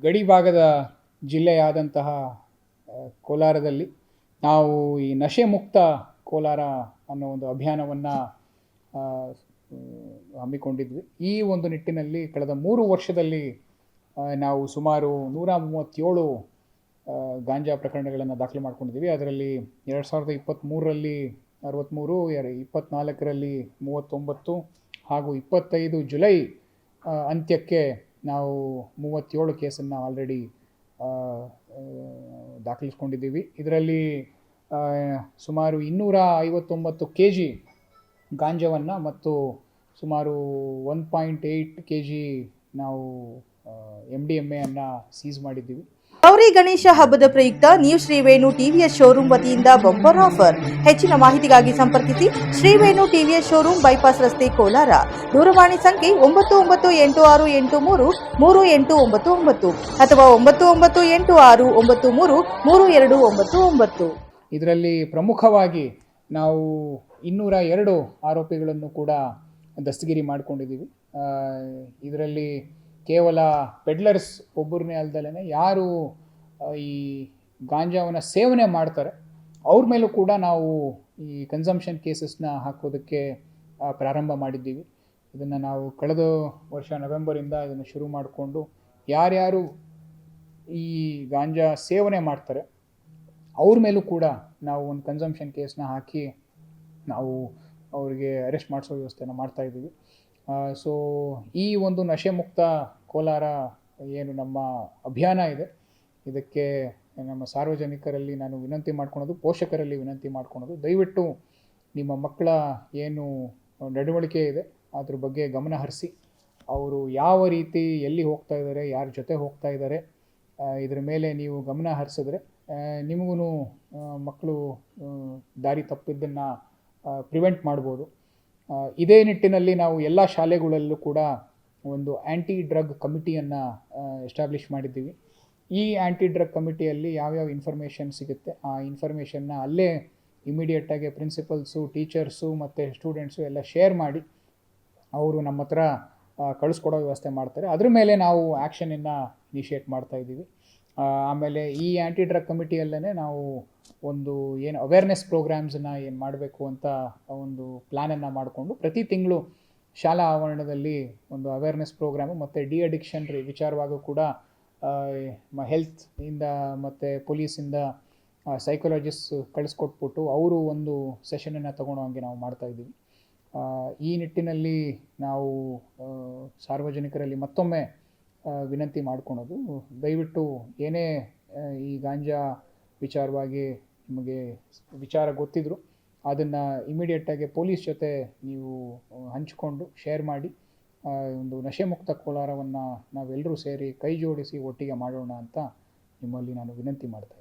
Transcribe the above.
ಗಡಿ ಭಾಗದ ಜಿಲ್ಲೆಯಾದಂತಹ ಕೋಲಾರದಲ್ಲಿ ನಾವು ಈ ನಶೆ ಮುಕ್ತ ಕೋಲಾರ ಅನ್ನೋ ಒಂದು ಅಭಿಯಾನವನ್ನು ಹಮ್ಮಿಕೊಂಡಿದ್ವಿ. ಈ ಒಂದು ನಿಟ್ಟಿನಲ್ಲಿ ಕಳೆದ ಮೂರು ವರ್ಷದಲ್ಲಿ ನಾವು ಸುಮಾರು ನೂರ ಮೂವತ್ತೇಳು ಗಾಂಜಾ ಪ್ರಕರಣಗಳನ್ನು ದಾಖಲೆ ಮಾಡ್ಕೊಂಡಿದ್ದೀವಿ ಅದರಲ್ಲಿ ಎರಡು ಸಾವಿರದ ಇಪ್ಪತ್ತ್ಮೂರರಲ್ಲಿ ಅರವತ್ತ್ಮೂರು ಎರ ಇಪ್ಪತ್ತ್ನಾಲ್ಕರಲ್ಲಿ ಮೂವತ್ತೊಂಬತ್ತು ಹಾಗೂ ಇಪ್ಪತ್ತೈದು ಜುಲೈ ಅಂತ್ಯಕ್ಕೆ ನಾವು ಮೂವತ್ತೇಳು ಕೇಸನ್ನು ಆಲ್ರೆಡಿ ದಾಖಲಿಸ್ಕೊಂಡಿದ್ದೀವಿ. ಇದರಲ್ಲಿ ಸುಮಾರು ಇನ್ನೂರ ಐವತ್ತೊಂಬತ್ತು ಕೆ ಜಿ ಗಾಂಜವನ್ನು ಮತ್ತು ಸುಮಾರು one point eight K G ನಾವು ಎಂ ಡಿ ಎಂ ಎಯನ್ನು ಸೀಸ್ ಮಾಡಿದ್ದೀವಿ. ಗೌರಿ ಗಣೇಶ ಹಬ್ಬದ ಪ್ರಯುಕ್ತ ನ್ಯೂ ಶ್ರೀವೇಣು ಟಿವಿಎಸ್ ಶೋರೂಮ್ ವತಿಯಿಂದ ಬಂಪರ್ ಆಫರ್. ಹೆಚ್ಚಿನ ಮಾಹಿತಿಗಾಗಿ ಸಂಪರ್ಕಿಸಿ ಶ್ರೀವೇಣು ಟಿವಿಎಸ್ ಶೋರೂಮ್ ಬೈಪಾಸ್ ರಸ್ತೆ ಕೋಲಾರ. ದೂರವಾಣಿ ಸಂಖ್ಯೆ ಒಂಬತ್ತು ಒಂಬತ್ತು ಎಂಟು ಆರು ಎಂಟು ಮೂರು ಮೂರು ಎಂಟು ಒಂಬತ್ತು ಒಂಬತ್ತು ಅಥವಾ ಒಂಬತ್ತು ಒಂಬತ್ತು ಎಂಟು ಆರು ಒಂಬತ್ತು ಮೂರು ಮೂರು ಎರಡು ಒಂಬತ್ತು ಒಂಬತ್ತು. ಇದರಲ್ಲಿ ಪ್ರಮುಖವಾಗಿ ನಾವು ಇನ್ನೂರ ಎರಡು ಆರೋಪಿಗಳನ್ನು ಕೂಡ ದಸ್ತಗಿರಿ ಮಾಡಿಕೊಂಡಿದ್ದೀವಿ. ಇದರಲ್ಲಿ ಕೇವಲ ಪೆಡ್ಲರ್ಸ್ ಒಬ್ಬರನ್ನೇ ಅಲ್ದಲೇ ಯಾರು ಈ ಗಾಂಜಾವನ್ನು ಸೇವನೆ ಮಾಡ್ತಾರೆ, ಅವ್ರ ಮೇಲೂ ಕೂಡ ನಾವು ಈ ಕನ್ಸಂಪ್ಷನ್ ಕೇಸಸ್ನ ಹಾಕೋದಕ್ಕೆ ಪ್ರಾರಂಭ ಮಾಡಿದ್ದೀವಿ. ಇದನ್ನು ನಾವು ಕಳೆದ ವರ್ಷ ನವೆಂಬರಿಂದ ಇದನ್ನು ಶುರು ಮಾಡಿಕೊಂಡು ಯಾರ್ಯಾರು ಈ ಗಾಂಜಾ ಸೇವನೆ ಮಾಡ್ತಾರೆ, ಅವ್ರ ಮೇಲೂ ಕೂಡ ನಾವು ಒಂದು ಕನ್ಸಂಪ್ಷನ್ ಕೇಸನ್ನ ಹಾಕಿ ನಾವು ಅವರಿಗೆ ಅರೆಸ್ಟ್ ಮಾಡಿಸೋ ವ್ಯವಸ್ಥೆನ ಮಾಡ್ತಾ ಇದ್ದೀವಿ. ಸೊ ಈ ಒಂದು ನಶೆ ಮುಕ್ತ ಕೋಲಾರ ಏನು ನಮ್ಮ ಅಭಿಯಾನ ಇದೆ, ಇದಕ್ಕೆ ನಮ್ಮ ಸಾರ್ವಜನಿಕರಲ್ಲಿ ನಾನು ವಿನಂತಿ ಮಾಡ್ಕೊಳೋದು, ಪೋಷಕರಲ್ಲಿ ವಿನಂತಿ ಮಾಡ್ಕೊಳೋದು. ದಯವಿಟ್ಟು ನಿಮ್ಮ ಮಕ್ಕಳ ಏನು ನಡವಳಿಕೆ ಇದೆ, ಅದ್ರ ಬಗ್ಗೆ ಗಮನ ಹರಿಸಿ. ಅವರು ಯಾವ ರೀತಿ ಎಲ್ಲಿ ಹೋಗ್ತಾ ಇದ್ದಾರೆ, ಯಾರ ಜೊತೆ ಹೋಗ್ತಾ ಇದ್ದಾರೆ ಇದರ ಮೇಲೆ ನೀವು ಗಮನ ಹರಿಸಿದ್ರೆ ನಿಮಗೂ ಮಕ್ಕಳು ದಾರಿ ತಪ್ಪಿದ್ದನ್ನು ಪ್ರಿವೆಂಟ್ ಮಾಡ್ಬೋದು. ಇದೇ ನಿಟ್ಟಿನಲ್ಲಿ ನಾವು ಎಲ್ಲ ಶಾಲೆಗಳಲ್ಲೂ ಕೂಡ ಒಂದು ಆ್ಯಂಟಿ ಡ್ರಗ್ ಕಮಿಟಿಯನ್ನು ಎಸ್ಟಾಬ್ಲಿಷ್ ಮಾಡಿದ್ದೀವಿ. ಈ ಆ್ಯಂಟಿ ಡ್ರಗ್ ಕಮಿಟಿಯಲ್ಲಿ ಯಾವ್ಯಾವ ಇನ್ಫಾರ್ಮೇಷನ್ ಸಿಗುತ್ತೆ, ಆ ಇನ್ಫಾರ್ಮೇಷನ್ನ ಅಲ್ಲೇ ಇಮಿಡಿಯೇಟಾಗಿ ಪ್ರಿನ್ಸಿಪಲ್ಸು ಟೀಚರ್ಸು ಮತ್ತು ಸ್ಟೂಡೆಂಟ್ಸು ಎಲ್ಲ ಶೇರ್ ಮಾಡಿ ಅವರು ನಮ್ಮ ಹತ್ರ ಕಳಿಸ್ಕೊಡೋ ವ್ಯವಸ್ಥೆ ಮಾಡ್ತಾರೆ. ಅದ್ರ ಮೇಲೆ ನಾವು ಆ್ಯಕ್ಷನನ್ನು ಇನಿಷಿಯೇಟ್ ಮಾಡ್ತಾ ಇದ್ದೀವಿ. ಆಮೇಲೆ ಈ ಆ್ಯಂಟಿ ಡ್ರಗ್ ಕಮಿಟಿಯಲ್ಲೇ ನಾವು ಒಂದು ಏನು ಅವೇರ್ನೆಸ್ ಪ್ರೋಗ್ರಾಮ್ಸನ್ನು ಏನು ಮಾಡಬೇಕು ಅಂತ ಒಂದು ಪ್ಲ್ಯಾನನ್ನು ಮಾಡಿಕೊಂಡು ಪ್ರತಿ ತಿಂಗಳು ಶಾಲಾ ಆವರಣದಲ್ಲಿ ಒಂದು ಅವೇರ್ನೆಸ್ ಪ್ರೋಗ್ರಾಮು ಮತ್ತು ಡಿ ಅಡಿಕ್ಷನ್ ವಿಚಾರವಾಗೂ ಕೂಡ ಹೆಲ್ತ್ ಇಂದ ಮತ್ತು ಪೊಲೀಸಿಂದ ಸೈಕಾಲಜಿಸ್ಟ್ ಕಳಿಸ್ಕೊಟ್ಬಿಟ್ಟು ಅವರು ಒಂದು ಸೆಷನನ್ನು ತಗೊಳ್ಳೋ ಹಂಗೆ ನಾವು ಮಾಡ್ತಾಯಿದ್ದೀವಿ ಈ ನಿಟ್ಟಿನಲ್ಲಿ ನಾವು ಸಾರ್ವಜನಿಕರಲ್ಲಿ ಮತ್ತೊಮ್ಮೆ ವಿನಂತಿ ಮಾಡ್ಕೊಳೋದು. ದಯವಿಟ್ಟು ಏನೇ ಈ ಗಾಂಜಾ ವಿಚಾರವಾಗಿ ನಿಮಗೆ ವಿಚಾರ ಗೊತ್ತಿದ್ರು, ಅದನ್ನು ಇಮಿಡಿಯೇಟಾಗಿ ಪೊಲೀಸ್ ಜೊತೆ ನೀವು ಹಂಚಿಕೊಂಡು ಶೇರ್ ಮಾಡಿ ಒಂದು ನಶೆ ಮುಕ್ತ ಕೋಲಾರವನ್ನು ನಾವೆಲ್ಲರೂ ಸೇರಿ ಕೈ ಜೋಡಿಸಿ ಒಟ್ಟಿಗೆ ಮಾಡೋಣ ಅಂತ ನಿಮ್ಮಲ್ಲಿ ನಾನು ವಿನಂತಿ ಮಾಡ್ತಾ